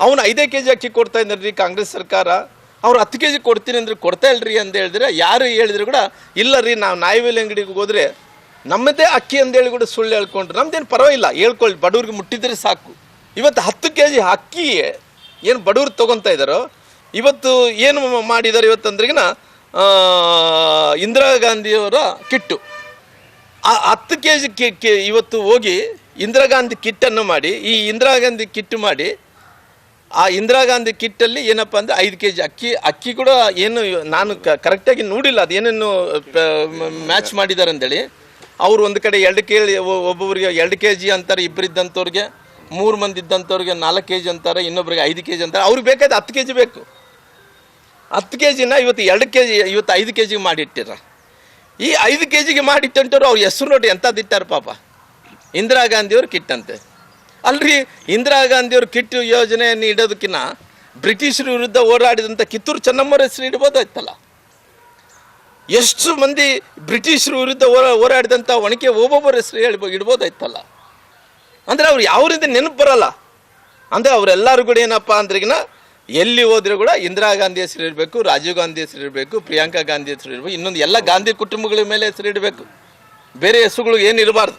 ಅವನು ಐದೇ K G ಅಕ್ಕಿ ಕೊಡ್ತಾ ಇದ್ದಾರೆ ಕಾಂಗ್ರೆಸ್ ಸರ್ಕಾರ. ಅವ್ರು ಹತ್ತು ಕೆ ಜಿ ಕೊಡ್ತೀನಿ ಅಂದ್ರೆ ಕೊಡ್ತಾ ಇಲ್ರಿ ಅಂತ ಹೇಳಿದ್ರೆ ಯಾರು ಹೇಳಿದ್ರು ಕೂಡ ಇಲ್ಲ ರೀ ನಾವು ನಾಯಿವೇಲಿ ಅಂಗಡಿಗೆ ಹೋದ್ರೆ ನಮ್ಮದೇ ಅಕ್ಕಿ ಅಂತೇಳಿ ಕೂಡ ಸುಳ್ಳು ಹೇಳ್ಕೊಂಡ್ರು. ನಮ್ದೇನು ಪರವಾಗಿಲ್ಲ ಹೇಳ್ಕೊಳ್ಳಿ ಬಡವ್ರಿಗೆ ಮುಟ್ಟಿದ್ರೆ ಸಾಕು. ಇವತ್ತು ಹತ್ತು ಕೆ ಜಿ ಅಕ್ಕಿ ಏನು ಬಡವ್ರು ತೊಗೊತಾ ಇದ್ದಾರೋ ಇವತ್ತು ಏನು ಮಾಡಿದ್ದಾರೆ ಇವತ್ತು ಅಂದ್ರಿಗಿನ ಇಂದಿರಾ ಗಾಂಧಿಯವರ ಕಿಟ್ಟು. ಆ ಹತ್ತು ಕೆ ಜಿ ಕಿ, ಇವತ್ತು ಹೋಗಿ ಇಂದಿರಾ ಗಾಂಧಿ ಕಿಟ್ಟನ್ನು ಮಾಡಿ, ಈ ಇಂದಿರಾ ಗಾಂಧಿ ಕಿಟ್ಟು ಮಾಡಿ ಆ ಇಂದಿರಾ ಗಾಂಧಿ ಕಿಟ್ಟಲ್ಲಿ ಏನಪ್ಪ ಅಂದರೆ ಐದು ಕೆ ಜಿ ಅಕ್ಕಿ ಅಕ್ಕಿ ಕೂಡ ಏನು ನಾನು ಕರೆಕ್ಟಾಗಿ ನೋಡಿಲ್ಲ, ಅದು ಏನೇನು ಮ್ಯಾಚ್ ಮಾಡಿದ್ದಾರೆ ಅಂತೇಳಿ. ಅವರು ಒಂದು ಕಡೆ ಎರಡು ಕೆ ಒಬ್ಬೊಬ್ಬರಿಗೆ ಎರಡು ಕೆ ಜಿ ಅಂತಾರೆ ಇಬ್ಬರು ಇದ್ದಂಥವ್ರಿಗೆ, ಮೂರು ಮಂದಿ ಇದ್ದಂಥವ್ರಿಗೆ ನಾಲ್ಕು ಕೆ ಜಿ ಅಂತಾರೆ, ಇನ್ನೊಬ್ರಿಗೆ ಐದು ಕೆ ಜಿ ಅಂತಾರೆ. ಅವ್ರಿಗೆ ಬೇಕಾದ ಹತ್ತು ಕೆ ಜಿ ಬೇಕು. ಹತ್ತು ಕೆ ಜಿನ ಇವತ್ತು ಎರಡು ಕೆ ಜಿ ಇವತ್ತು ಐದು ಕೆ ಜಿಗೆ ಮಾಡಿಟ್ಟಿರ. ಈ ಐದು ಕೆ ಜಿಗೆ ಮಾಡಿಟ್ಟಂಟವ್ರು ಅವ್ರು ಹೆಸರು ನೋಡಿ ಎಂಥದ್ದು ಇಟ್ಟಾರ ಪಾಪ. ಇಂದಿರಾ ಗಾಂಧಿಯವ್ರು ಕಿಟ್ ಅಂತೆ ಅಲ್ರಿ, ಇಂದಿರಾ ಗಾಂಧಿಯವ್ರ ಕಿಟ್ಟು ಯೋಜನೆಯನ್ನು ಇಡೋದಕ್ಕಿಂತ ಬ್ರಿಟಿಷರ ವಿರುದ್ಧ ಹೋರಾಡಿದಂಥ ಕಿತ್ತೂರು ಚೆನ್ನಮ್ಮರ ಹೆಸರು ಇಡ್ಬೋದಾಯ್ತಲ್ಲ? ಎಷ್ಟು ಮಂದಿ ಬ್ರಿಟಿಷರ ವಿರುದ್ಧ ಹೋರಾ ಹೋರಾಡಿದಂಥ ಒಣಕೆ ಒಬ್ಬೊಬ್ಬರ ಹೆಸರು ಹೇಳ್ಬೋ, ಇಡ್ಬೋದಾಯ್ತಲ್ಲ? ಅಂದರೆ ಅವ್ರು ಯಾವರಿಂದ ನೆನಪು ಬರಲ್ಲ. ಅಂದರೆ ಅವರೆಲ್ಲರೂ ಕೂಡ ಏನಪ್ಪ ಅಂದ್ರಿಗಿನ ಎಲ್ಲಿ ಹೋದ್ರೂ ಕೂಡ ಇಂದಿರಾ ಗಾಂಧಿ ಹೆಸರು ಇರಬೇಕು ರಾಜೀವ್ ಗಾಂಧಿ ಹೆಸರು ಇರಬೇಕು ಪ್ರಿಯಾಂಕಾ ಗಾಂಧಿ ಹೆಸರು ಇರಬೇಕು ಇನ್ನೊಂದು ಎಲ್ಲ ಗಾಂಧಿ ಕುಟುಂಬಗಳ ಮೇಲೆ ಹೆಸರು ಇಡಬೇಕು. ಬೇರೆ ಹೆಸರುಗಳು ಏನು ಇರಬಾರ್ದು.